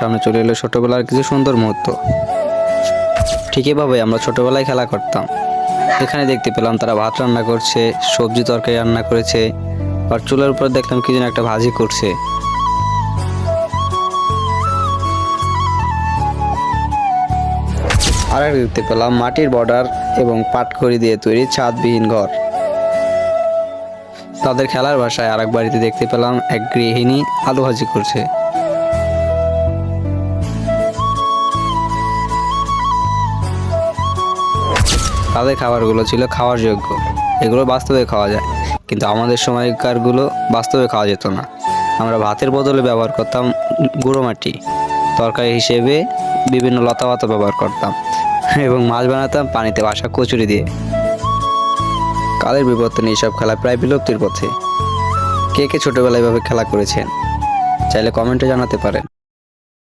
সামনে চলে এলো ছোটবেলার কিছু সুন্দর মুহূর্ত। ঠিক এভাবে আমরা ছোটবেলায় খেলা করতাম। এখানে দেখতে পেলাম তারা ভাত রান্না করছে, সবজি তরকারি রান্না করেছে, আর চুলার উপর দেখলাম কি যেন একটা ভাজি করছে। আর দেখতে পেলাম মাটির বর্ডার এবং পাটখড়ি দিয়ে তৈরি ছাদবিহীন ঘর। তাদের খেলার ভাষায় আর এক বাড়িতে দেখতে পেলাম এক গৃহিণী আলু ভাজি করছে। তাদের খাবারগুলো ছিল খাওয়ার যোগ্য। এগুলো বাস্তবে খাওয়া যায়। কিন্তু আমাদের সময়কারগুলো বাস্তবে খাওয়া যেত না। আমরা ভাতের বদলে ব্যবহার করতাম গুঁড়ো মাটি। তরকারি হিসেবে বিভিন্ন লতা পাতা ব্যবহার করতাম এবং মাছ বানাতাম পানিতে বাসা কচুরি দিয়ে। কালের বিবর্তনে এইসব খেলা প্রায় বিলুপ্তির পথে। কে কে ছোটবেলায় এভাবে খেলা করেছেন? চাইলে কমেন্টে জানাতে পারেন।